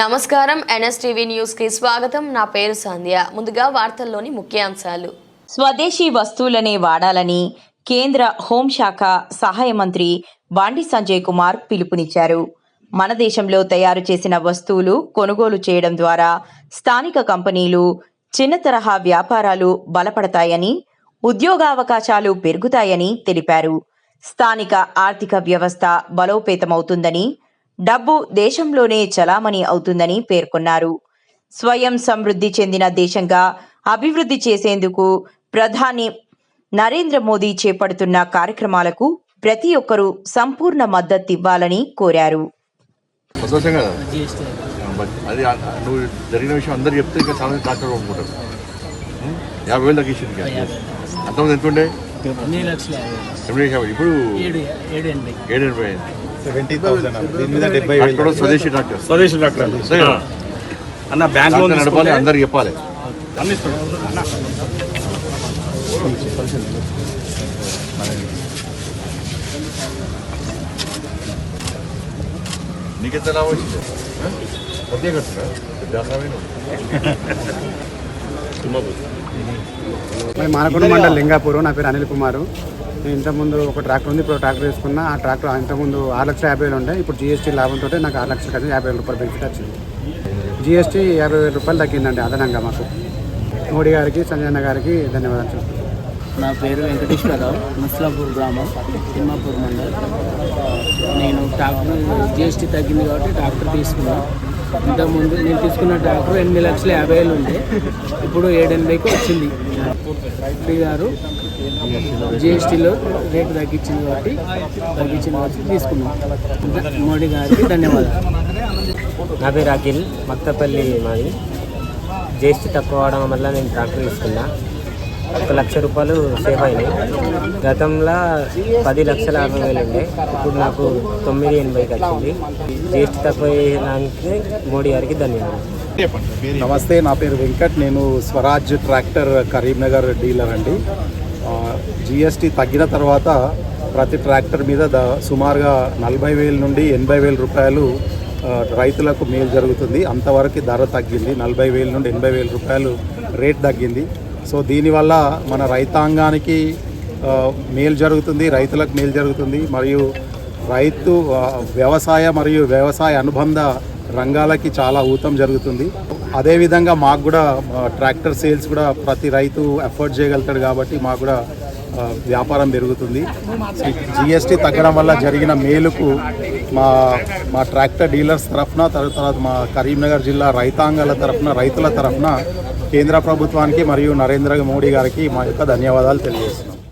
నమస్కారం ఎన్ఎస్టీవీ న్యూస్కి స్వాగతం. నా పేరు సంధ్య. ముందుగా వార్తల్లోని ముఖ్యాంశాలు. స్వదేశీ వస్తువులనే వాడాలని కేంద్ర హోంశాఖ సహాయ మంత్రి బాండి సంజయ్ కుమార్ పిలుపునిచ్చారు. మన దేశంలో తయారు చేసిన వస్తువులు కొనుగోలు చేయడం ద్వారా స్థానిక కంపెనీలు చిన్న తరహా వ్యాపారాలు బలపడతాయని ఉద్యోగావకాశాలు పెరుగుతాయని తెలిపారు. స్థానిక ఆర్థిక వ్యవస్థ బలోపేతమవుతుందని డబ్బు దేశంలోనే చలామణి అవుతుందని పేర్కొన్నారు. స్వయం సమృద్ధి చెందిన దేశంగా అభివృద్ధి చేసేందుకు ప్రధాని నరేంద్ర మోదీ చేపడుతున్న కార్యక్రమాలకు ప్రతి ఒక్కరూ సంపూర్ణ మద్దతివ్వాలని కోరారు. సంతోషం కదా? బట్ అది ఆ- నువ్వు జరిగిన విషయం అందరు చెప్తే ఇంకా చాలా డాక్టర్ ఒప్పుకుంటారు ఉం? యాభై వేలు తగ్గించింది ఇంకా. అంతమంది ఎంత ఉండే? ఎన్ని లక్షల యాభై ఎనిమిది యాభై. ఇప్పుడు ఏడు ఎనభై అయింది. స్వదేశీ డాక్టర్. స్వదేశీ డాక్టర్? అన్న బ్యాంక్ లోన్ నడపాలి అందరికి చెప్పాలి. నీకెంత లాభం వచ్చింది కట్టురా మానకొండ మండల్ లింగాపూర్ నా పేరు అనిల్ కుమారు. నేను ఇంతకుముందు ఒక ట్రాక్టర్ ఉంది ఇప్పుడు ట్రాక్టర్ తీసుకున్నా ఆ ట్రాక్టర్ ఇంతకుముందు ఆరు లక్షల యాభై వేలు ఉండే ఇప్పుడు జీఎస్టీ లాభంతో నాకు ఆరు లక్షల కలిసి యాభై వేల రూపాయలు బెనిఫిట్ వచ్చింది. జీఎస్టీ యాభై వేల రూపాయలు తగ్గిందండి అదనంగా మాకు. మోడీ గారికి సంజయ్ గారికి ధన్యవాదాలు చెప్తున్నాను. నా పేరు వెంకటేశ్వరరావు ముస్లాపూర్ గ్రామం తిమ్మాపూర్ మండల్. నేను ట్రాక్టర్ జిఎస్టీ తగ్గింది కాబట్టి ట్రాక్టర్ తీసుకున్నాను ఇంతకుముందు నేను తీసుకున్న ట్రాక్టర్ ఎనిమిది లక్షల యాభై వేలు ఉండే. ఇప్పుడు ఏడు వచ్చింది. మోడీ గారు జిఎస్టీలో రేటు తగ్గించింది కాబట్టి తగ్గించింది కాబట్టి తీసుకున్నాం. మోడీ గారికి ధన్యవాదాలు. నా పేరు అఖిల్ మక్తపల్లి మాది. జిఎస్టీ తక్కువ అవడం వల్ల నేను ట్రాక్టర్ తీసుకున్నా. ఒక లక్ష రూపాయలు సేవ్ అయినాయి. గతంలో పది లక్షల అరవై వేలు ఉండే. ఇప్పుడు నాకు తొమ్మిది ఎనభైకి వచ్చింది. జీఎస్టీ తక్కువ చేయడానికి మోడీ గారికి ధన్యవాదాలు. నమస్తే నా పేరు వెంకట్. నేను స్వరాజ్ ట్రాక్టర్ కరీంనగర్ డీలర్ అండి. జిఎస్టీ తగ్గిన తర్వాత ప్రతి ట్రాక్టర్ మీద ద సుమారుగా నలభై వేల నుండి ఎనభై వేల రూపాయలు రైతులకు మేలు జరుగుతుంది. అంతవరకు ధర తగ్గింది. నలభై వేల నుండి ఎనభై వేల రూపాయలు రేట్ తగ్గింది. సో దీనివల్ల మన రైతాంగానికి మేలు జరుగుతుంది రైతులకు మేలు జరుగుతుంది. మరియు రైతు వ్యవసాయ మరియు వ్యవసాయ అనుబంధ రంగాలకి చాలా ఊతం జరుగుతుంది. అదేవిధంగా మాకు కూడా ట్రాక్టర్ సేల్స్ కూడా ప్రతి రైతు ఎఫర్ట్ చేయగలుగుతాడు కాబట్టి మాకు కూడా వ్యాపారం పెరుగుతుంది. జిఎస్టీ తగ్గడం వల్ల జరిగిన మేలుకు మా మా ట్రాక్టర్ డీలర్స్ తరఫున తర్వాత మా కరీంనగర్ జిల్లా రైతాంగాల తరఫున రైతుల తరఫున కేంద్ర ప్రభుత్వానికి మరియు నరేంద్ర మోడీ గారికి మా యొక్క ధన్యవాదాలు తెలియజేస్తున్నాం.